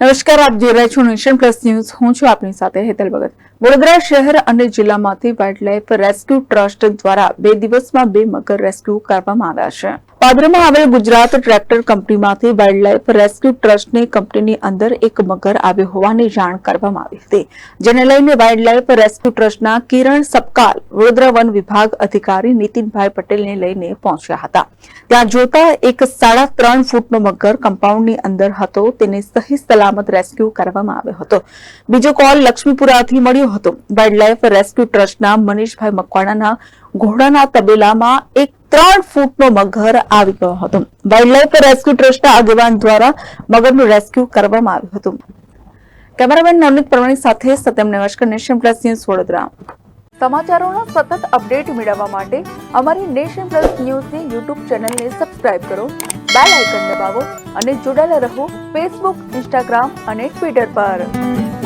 નમસ્કાર, આપ જોઈ રહ્યા છો નેશન પ્લસ ન્યૂઝ. હું છું આપની સાથે હેતલ ભગત. વડોદરા શહેર અને જિલ્લામાંથી વાઇલ્ડલાઇફ રેસ્ક્યુ ટ્રસ્ટ દ્વારા બે દિવસમાં બે મગર રેસ્ક્યુ કરવામાં આવ્યા છે. પાદરમાં આવેલ ગુજરાત ટ્રેક્ટર કંપનીમાંથી વાઇલ્ડલાઇફ રેસ્ક્યુ ટ્રસ્ટની કંપનીની અંદર એક મગર આવ્યો હોવાની જાણ કરવામાં આવી હતી, જેને લઈને વાઇલ્ડલાઇફ રેસ્ક્યુ ટ્રસ્ટના કિરણ સપકાલ વડોદરા વન વિભાગ અધિકારી નીતિનભાઈ પટેલને લઈને પહોંચ્યા હતા. ત્યાં જોતા એક સાડા ત્રણ ફૂટનો મગર કમ્પાઉન્ડની અંદર હતો, તેને સહી સલામત રેસ્ક્યુ કરવામાં આવ્યો હતો. બીજો કોલ લક્ષ્મીપુરાથી મળ્યો હતો. વાઇલ્ડલાઇફ રેસ્ક્યુ ટ્રસ્ટના મનીષભાઈ મકવાણાના ઘોડાના તબેલામાં એક ત્રણ ફૂટનો મગર આવી ગયો હતો. વાઇલ્ડલાઇફ રેસ્ક્યુ ટ્રસ્ટના આગેવાન દ્વારા મગરનું રેસ્ક્યુ કરવામાં આવ્યું હતું. કેમેરામેન નવનીત પરમાણી સાથે સત્યમ નેવાશકર નેશન પ્લસ ન્યૂઝ વડોદરા. સમાચારોનો સતત અપડેટ મેળવવા માટે અમારી નેશન પ્લસ ન્યૂઝની યુટ્યુબ ચેનલને સબસ્ક્રાઇબ કરો બેલ આઇકન દબાવો અને જોડાયેલા રહો ફેસબુક ઇન્સ્ટાગ્રામ અને ટ્વિટર પર.